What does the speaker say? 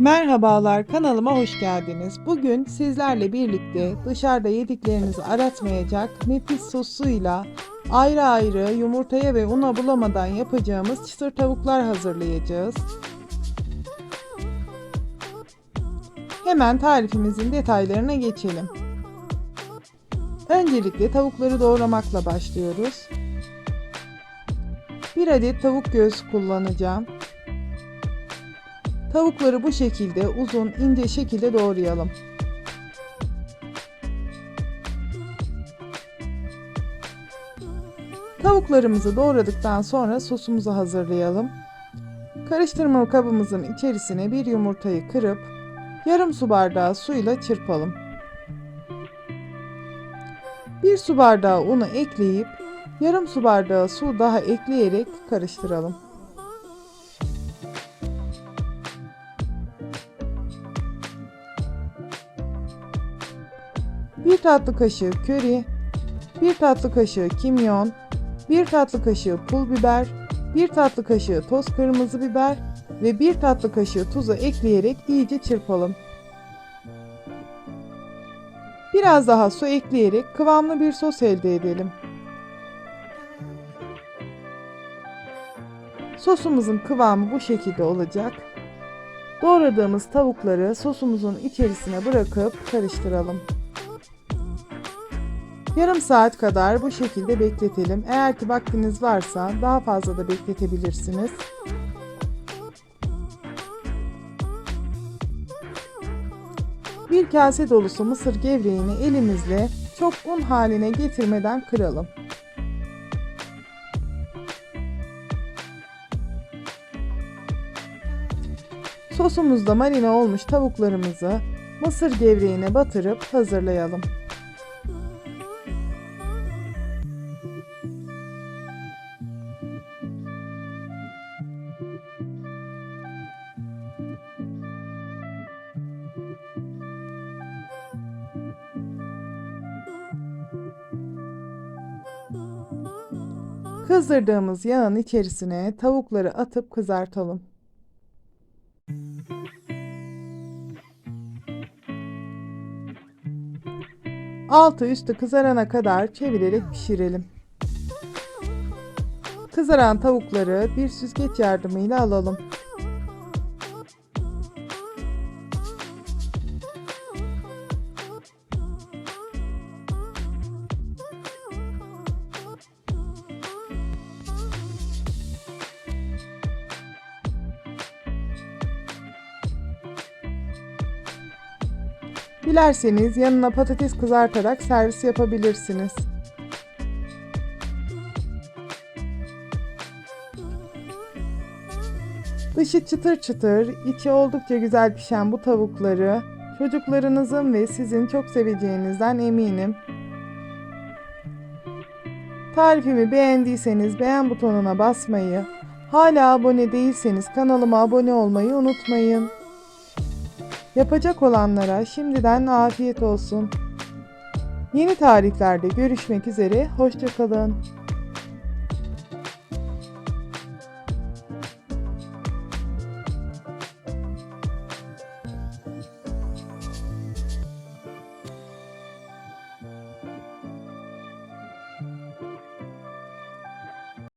Merhabalar kanalıma hoş geldiniz. Bugün sizlerle birlikte dışarıda yediklerinizi aratmayacak nefis sosuyla ayrı ayrı yumurtaya ve una bulamadan yapacağımız çıtır tavuklar hazırlayacağız. Hemen tarifimizin detaylarına geçelim. Öncelikle tavukları doğramakla başlıyoruz. 1 adet tavuk göğsü kullanacağım. Tavukları bu şekilde uzun ince şekilde doğrayalım. Tavuklarımızı doğradıktan sonra sosumuzu hazırlayalım. Karıştırma kabımızın içerisine bir yumurtayı kırıp yarım su bardağı suyla çırpalım. Bir su bardağı unu ekleyip yarım su bardağı su daha ekleyerek karıştıralım. Bir tatlı kaşığı köri, bir tatlı kaşığı kimyon, bir tatlı kaşığı pul biber, bir tatlı kaşığı toz kırmızı biber ve bir tatlı kaşığı tuzu ekleyerek iyice çırpalım. Biraz daha su ekleyerek kıvamlı bir sos elde edelim. Sosumuzun kıvamı bu şekilde olacak. Doğradığımız tavukları sosumuzun içerisine bırakıp karıştıralım. Yarım saat kadar bu şekilde bekletelim. Eğer ki vaktiniz varsa daha fazla da bekletebilirsiniz. Bir kase dolusu mısır gevreğini elimizle çok un haline getirmeden kıralım. Sosumuzda marine olmuş tavuklarımızı mısır gevreğine batırıp hazırlayalım. Kızdırdığımız yağın içerisine tavukları atıp kızartalım. Altı üstü kızarana kadar çevirerek pişirelim. Kızaran tavukları bir süzgeç yardımıyla alalım. Dilerseniz yanına patates kızartarak servis yapabilirsiniz. Dışı çıtır çıtır, içi oldukça güzel pişen bu tavukları çocuklarınızın ve sizin çok seveceğinizden eminim. Tarifimi beğendiyseniz beğen butonuna basmayı, hala abone değilseniz kanalıma abone olmayı unutmayın. Yapacak olanlara şimdiden afiyet olsun. Yeni tariflerde görüşmek üzere, hoşçakalın.